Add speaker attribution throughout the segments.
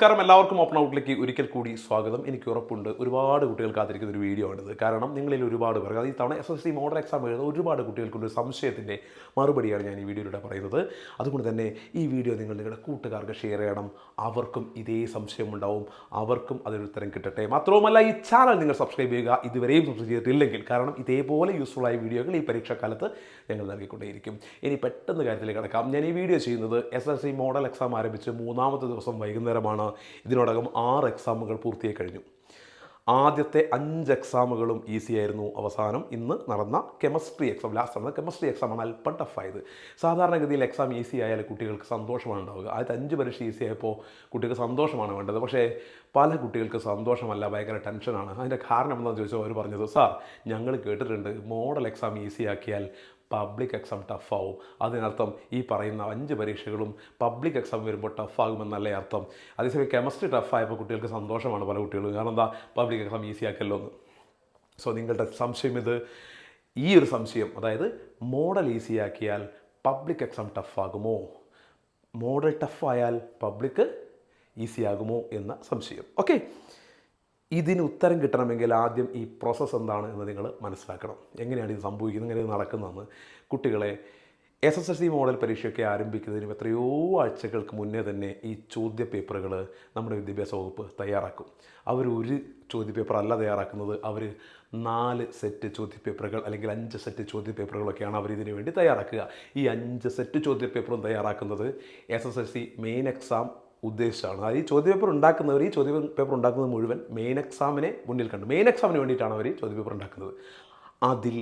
Speaker 1: നമസ്കാരം. എല്ലാവർക്കും ഓപ്പൺ ഔട്ടിലേക്ക് ഒരിക്കൽ കൂടി സ്വാഗതം. എനിക്ക് ഉറപ്പുണ്ട്. ഒരുപാട് കുട്ടികൾ കാത്തിരിക്കുന്ന ഒരു വീഡിയോ ആണിത്. കാരണം നിങ്ങളിൽ ഒരുപാട് പേർ അത് ഈ തവണ S S C model exam എഴുതുന്ന ഒരുപാട് കുട്ടികൾക്കുള്ള ഒരു സംശയത്തിന്റെ മറുപടിയാണ് ഞാൻ ഈ വീഡിയോയിലൂടെ പറയുന്നത്. അതുകൊണ്ട് തന്നെ ഈ വീഡിയോ നിങ്ങൾ നിങ്ങളുടെ കൂട്ടുകാർക്ക് ഷെയർ ചെയ്യണം. അവർക്കും ഇതേ സംശയമുണ്ടാവും അവർക്കും അതിന് ഉത്തരം കിട്ടട്ടെ. മാത്രവുമല്ല ഈ ചാനൽ നിങ്ങൾ സബ്സ്ക്രൈബ് ചെയ്യുക. ഇതുവരെയും സബ്സ്ക്രൈബ് ചെയ്തിട്ടില്ലെങ്കിൽ കാരണം ഇതേപോലെ യൂസ്ഫുൾ വീഡിയോകൾ ഈ പരീക്ഷാക്കാലത്ത് ഞങ്ങൾ നൽകിക്കൊണ്ടേയിരിക്കും. ഇനി പെട്ടെന്ന് കാര്യത്തിലേക്ക് കിടക്കാം. ഞാൻ ഈ വീഡിയോ ചെയ്യുന്നത് S S C model exam ആരംഭിച്ച് മൂന്നാമത്തെ ദിവസം വൈകുന്നേരമാണ്. ഇതിനോടകം ആറ് എക്സാമുകൾ പൂർത്തിയായി കഴിഞ്ഞു. ആദ്യത്തെ അഞ്ച് എക്സാമുകളും ഈസി ആയിരുന്നു. അവസാനം ഇന്ന് നടന്ന കെമിസ്ട്രി എക്സാം ലാസ്റ്റ് നടന്ന കെമിസ്ട്രി എക്സാമാണ് അല്പം ടഫായത് സാധാരണഗതിയിൽ എക്സാം ഈസി ആയാൽ കുട്ടികൾക്ക് സന്തോഷമാണ് ഉണ്ടാവുക. ആദ്യത്തെ അഞ്ച് പരീക്ഷ ഈസി ആയപ്പോൾ കുട്ടികൾക്ക് സന്തോഷമാണ് വേണ്ടത്. പക്ഷേ പല കുട്ടികൾക്ക് സന്തോഷമല്ല ഭയങ്കര ടെൻഷനാണ് അതിന്റെ കാരണം എന്താണെന്ന് ചോദിച്ചാൽ അവർ പറഞ്ഞത് സാർ ഞങ്ങൾ കേട്ടിട്ടുണ്ട് മോഡൽ എക്സാം ഈസി ആക്കിയാൽ പബ്ലിക് എക്സാം ടഫാവും അതിനർത്ഥം ഈ പറയുന്ന അഞ്ച് പരീക്ഷകളും പബ്ലിക് എക്സാം വരുമ്പോൾ ടഫാകുമെന്നല്ലേ അർത്ഥം. അതേസമയം കെമിസ്ട്രി ടഫായപ്പോൾ കുട്ടികൾക്ക് സന്തോഷമാണ് പല കുട്ടികളും. കാരണം എന്താ? പബ്ലിക് എക്സാം ഈസി ആക്കല്ലോ എന്ന്. സോ നിങ്ങളുടെ സംശയം ഇത്. ഈ ഒരു സംശയം അതായത് മോഡൽ ഈസി ആക്കിയാൽ പബ്ലിക് എക്സാം ടഫാകുമോ മോഡൽ ടഫായാൽ പബ്ലിക് ഈസി ആകുമോ എന്ന സംശയം. ഓക്കെ ഇതിന് ഉത്തരം കിട്ടണമെങ്കിൽ ആദ്യം ഈ പ്രോസസ്സ് എന്താണ് എന്ന് നിങ്ങൾ മനസ്സിലാക്കണം. എങ്ങനെയാണ് ഇത് സംഭവിക്കുന്നത്? എങ്ങനെ ഇത് നടക്കുന്നതെന്ന്. കുട്ടികളെ S S L C model പരീക്ഷയൊക്കെ ആരംഭിക്കുന്നതിന് എത്രയോ ആഴ്ചകൾക്ക് മുന്നേ തന്നെ ഈ ചോദ്യ പേപ്പറുകൾ നമ്മുടെ വിദ്യാഭ്യാസ വകുപ്പ് തയ്യാറാക്കും. അവർ ഒരു ചോദ്യ പേപ്പർ അല്ല തയ്യാറാക്കുന്നത്. അവർ നാല് സെറ്റ് ചോദ്യ പേപ്പറുകൾ അല്ലെങ്കിൽ അഞ്ച് സെറ്റ് ചോദ്യ പേപ്പറുകളൊക്കെയാണ് അവർ ഇതിനു വേണ്ടി തയ്യാറാക്കുക. ഈ അഞ്ച് സെറ്റ് ചോദ്യ പേപ്പറും തയ്യാറാക്കുന്നത് S S L C main exam അതായത് ഈ ചോദ്യപേപ്പർ ഉണ്ടാക്കുന്നവർ ഈ ചോദ്യ പേപ്പർ ഉണ്ടാക്കുന്നത് മുഴുവൻ മെയിൻ എക്സാമിനെ മുന്നിൽ കണ്ട് മെയിൻ എക്സാമിന് വേണ്ടിയിട്ടാണ് അവർ ചോദ്യപേപ്പർ ഉണ്ടാക്കുന്നത്. അതിൽ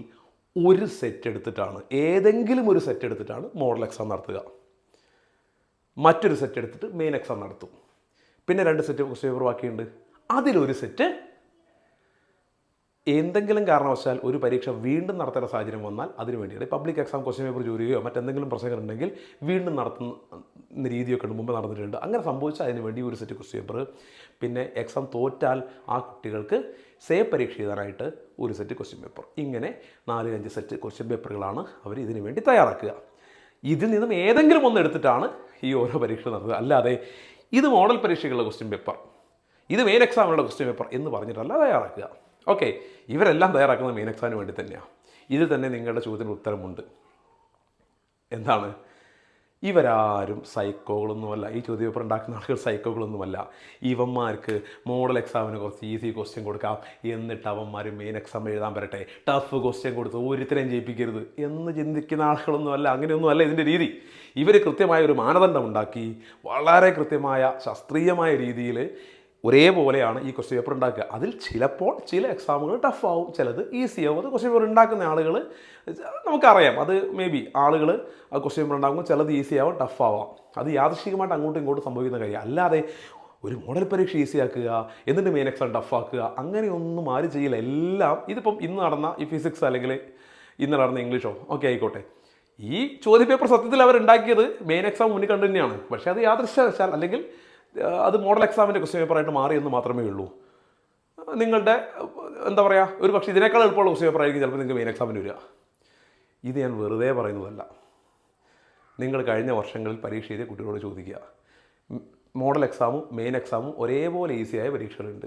Speaker 1: ഒരു സെറ്റ് എടുത്തിട്ടാണ് ഏതെങ്കിലും ഒരു സെറ്റ് എടുത്തിട്ടാണ് മോഡൽ എക്സാം നടത്തുക. മറ്റൊരു സെറ്റ് എടുത്തിട്ട് മെയിൻ എക്സാം നടത്തും. പിന്നെ രണ്ട് സെറ്റ് ക്വസ്റ്റ്യൻ പേപ്പർ ബാക്കിയുണ്ട്. അതിലൊരു സെറ്റ് എന്തെങ്കിലും കാരണവശാൽ ഒരു പരീക്ഷ വീണ്ടും നടത്തേണ്ട സാഹചര്യം വന്നാൽ അതിന് വേണ്ടിയാണ് പബ്ലിക് എക്സാം ക്വസ്റ്റ്യൻ പേപ്പർ ജോലിയോ മറ്റെന്തെങ്കിലും പ്രശ്നങ്ങൾ ഉണ്ടെങ്കിൽ വീണ്ടും നടത്തുന്ന രീതിയൊക്കെ മുമ്പ് നടന്നിട്ടുണ്ട്. അങ്ങനെ സംഭവിച്ചാൽ അതിന് വേണ്ടി ഒരു സെറ്റ് ക്വസ്റ്റ്യൻ പേപ്പർ പിന്നെ എക്സാം തോറ്റാൽ ആ കുട്ടികൾക്ക് സേ പരീക്ഷ എഴുതാനായിട്ട് ഒരു സെറ്റ് ക്വസ്റ്റ്യൻ പേപ്പർ ഇങ്ങനെ നാല് അഞ്ച് സെറ്റ് ക്വസ്റ്റ്യൻ പേപ്പറുകളാണ് അവർ ഇതിനു വേണ്ടി തയ്യാറാക്കുക. ഇതിൽ നിന്നും ഏതെങ്കിലും ഒന്ന് എടുത്തിട്ടാണ് ഈ ഓരോ പരീക്ഷ നടത്തുക. അല്ലാതെ ഇത് മോഡൽ പരീക്ഷകളുടെ ക്വസ്റ്റ്യൻ പേപ്പർ ഇത് മെയിൻ എക്സാമിനുള്ള ക്വസ്റ്റ്യൻ പേപ്പർ എന്ന് പറഞ്ഞിട്ടല്ല തയ്യാറാക്കുക. ഓക്കെ ഇവരെല്ലാം തയ്യാറാക്കുന്നത് മെയിൻ എക്സാമിന് വേണ്ടി തന്നെയാണ് ഇത് തന്നെ നിങ്ങളുടെ ചോദ്യത്തിന് ഉത്തരമുണ്ട്. എന്താണ്? ഇവരാരും സൈക്കോകളൊന്നുമല്ല. ഈ ചോദ്യപേപ്പർ ഉണ്ടാക്കുന്ന ആളുകൾ സൈക്കോകളൊന്നുമല്ല. ഇവന്മാർക്ക് മോഡൽ എക്സാമിന് കുറച്ച് ഈസി ക്വസ്റ്റ്യൻ കൊടുക്കാം. എന്നിട്ട് അവന്മാർ മെയിൻ എക്സാം എഴുതാൻ വരട്ടെ. ടഫ് ക്വസ്റ്റ്യൻ കൊടുത്ത് ഒരുത്തരെയും ജയിപ്പിക്കരുത് എന്ന് ചിന്തിക്കുന്ന ആളുകളൊന്നുമല്ല. അങ്ങനെയൊന്നുമല്ല ഇതിന്റെ രീതി. ഇവർ കൃത്യമായ ഒരു മാനദണ്ഡം ഉണ്ടാക്കി വളരെ കൃത്യമായ ശാസ്ത്രീയമായ രീതിയിൽ ഒരേപോലെയാണ് ഈ ക്വസ്റ്റ്യൻ പേപ്പർ ഉണ്ടാക്കുക. അതിൽ ചിലപ്പോൾ ചില എക്സാമുകൾ ടഫാവും ചിലത് ഈസി ആവും. അത് ക്വസ്റ്റ്യൻ പേപ്പർ ഉണ്ടാക്കുന്ന ആളുകൾ നമുക്കറിയാം. അത് മേ ബി ആളുകൾ ആ ക്വസ്റ്റ്യൻ പേപ്പർ ഉണ്ടാകുമ്പോൾ ചിലത് ഈസി ആവും ടഫ് ആവാം. അത് യാദൃശികമായിട്ട് അങ്ങോട്ടും ഇങ്ങോട്ടും സംഭവിക്കുന്ന കാര്യം. അല്ലാതെ ഒരു മോഡൽ പരീക്ഷ ഈസിയാക്കുക എന്നിട്ട് മെയിൻ എക്സാം ടഫാക്കുക അങ്ങനെയൊന്നും ആരും ചെയ്യില്ല. എല്ലാം ഇതിപ്പം ഇന്ന് നടന്ന ഈ ഫിസിക്സ് അല്ലെങ്കിൽ ഇന്ന് നടന്ന ഇംഗ്ലീഷോ ഓക്കെ ആയിക്കോട്ടെ. ഈ ചോദ്യപേപ്പർ സത്യത്തിൽ അവർ ഉണ്ടാക്കിയത് മെയിൻ എക്സാം മുന്നിൽ കണ്ടു തന്നെയാണ്. പക്ഷേ അത് യാദൃശ്യവശാൽ അല്ലെങ്കിൽ അത് മോഡൽ എക്സാമിന്റെ ക്വസ്റ്റ്യൻ പേപ്പറായിട്ട് മാറി എന്ന് മാത്രമേ ഉള്ളൂ. നിങ്ങളുടെ എന്താ പറയുക ഒരു പക്ഷേ ഇതിനേക്കാൾ എളുപ്പമുള്ള ക്വസ്റ്റ്യൻ പേപ്പർ ആയിരിക്കും ചിലപ്പോൾ നിങ്ങൾക്ക് മെയിൻ എക്സാമിന് വരിക. ഇത് ഞാൻ വെറുതെ പറയുന്നതല്ല. നിങ്ങൾ കഴിഞ്ഞ വർഷങ്ങളിൽ പരീക്ഷ എഴുതിയ കുട്ടികളോട് ചോദിക്കുക. മോഡൽ എക്സാമും മെയിൻ എക്സാമും ഒരേപോലെ ഈസിയായ പരീക്ഷകളുണ്ട്.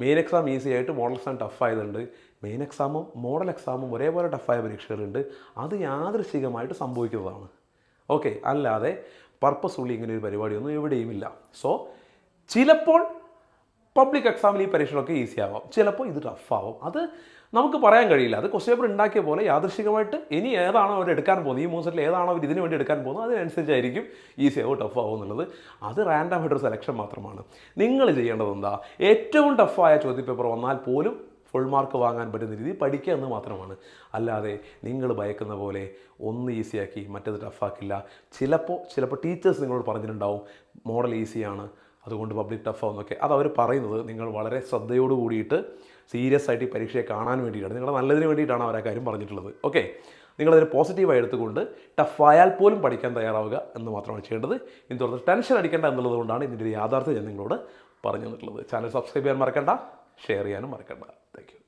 Speaker 1: മെയിൻ എക്സാം ഈസി ആയിട്ട് മോഡൽ എക്സാം ടഫ് ആയതുണ്ട്. മെയിൻ എക്സാമും മോഡൽ എക്സാമും ഒരേപോലെ ടഫായ പരീക്ഷകളുണ്ട്. അത് യാദൃശികമായിട്ട് സംഭവിക്കുന്നതാണ്. ഓക്കെ അല്ലാതെ പർപ്പസ് ഉള്ളി ഇങ്ങനെ ഒരു പരിപാടിയൊന്നും എവിടെയും ഇല്ല സോ ചിലപ്പോൾ പബ്ലിക് എക്സാമിൽ ഈ പരീക്ഷകളൊക്കെ ഈസി ആവാം. ചിലപ്പോൾ ഇത് ടഫാവും അത് നമുക്ക് പറയാൻ കഴിയില്ല. അത് ക്വസ്റ്റ്യൻ പേപ്പർ ഉണ്ടാക്കിയ പോലെ യാദൃശികമായിട്ട് ഇനി ഏതാണോ അവർ എടുക്കാൻ പോകുന്നത് ഈ മൂന്ന് സെറ്റിൽ ഏതാണോ അവർ ഇതിനു വേണ്ടി എടുക്കാൻ പോകുന്നത് അതിനനുസരിച്ചായിരിക്കും ഈസി ആവോ ടഫ് എന്നുള്ളത്. അത് റാൻഡം ആയിട്ടൊരു സെലക്ഷൻ മാത്രമാണ്. നിങ്ങൾ ചെയ്യേണ്ടത് എന്താ? ഏറ്റവും ടഫായ ചോദ്യപേപ്പർ വന്നാൽ പോലും ഫുൾ മാർക്ക് വാങ്ങാൻ പറ്റുന്ന രീതി പഠിക്കുക എന്ന് മാത്രമാണ്. അല്ലാതെ നിങ്ങൾ ഭയക്കുന്ന പോലെ ഒന്ന് ഈസിയാക്കി മറ്റേത് ടഫാക്കില്ല ചിലപ്പോൾ ചിലപ്പോൾ ടീച്ചേഴ്സ് നിങ്ങളോട് പറഞ്ഞിട്ടുണ്ടാവും മോഡൽ ഈസിയാണ് അതുകൊണ്ട് പബ്ലിക് ടഫ് എന്നൊക്കെ. അത് അവർ പറയുന്നത് നിങ്ങൾ വളരെ ശ്രദ്ധയോട് കൂടിയിട്ട് സീരിയസ് ആയിട്ട് ഈ പരീക്ഷയെ കാണാൻ വേണ്ടിയിട്ടാണ്. നിങ്ങളുടെ നല്ലതിന് വേണ്ടിയിട്ടാണ് അവർ ആ കാര്യം പറഞ്ഞിട്ടുള്ളത്. ഓക്കെ നിങ്ങളതിന് പോസിറ്റീവായി എടുത്തുകൊണ്ട് ടഫായാൽ പോലും പഠിക്കാൻ തയ്യാറാവുക എന്ന് മാത്രമാണ് ചെയ്യേണ്ടത്. ഇനി തുടർന്ന് ടെൻഷൻ അടിക്കേണ്ട എന്നുള്ളത് കൊണ്ടാണ് ഇതിന്റെ യാഥാർത്ഥ്യം ഞാൻ നിങ്ങളോട് പറഞ്ഞു തന്നിട്ടുള്ളത്. ചാനൽ സബ്സ്ക്രൈബ് ചെയ്യാൻ മറക്കണ്ട ഷെയർ ചെയ്യാനും മറക്കണ്ട. Thank you.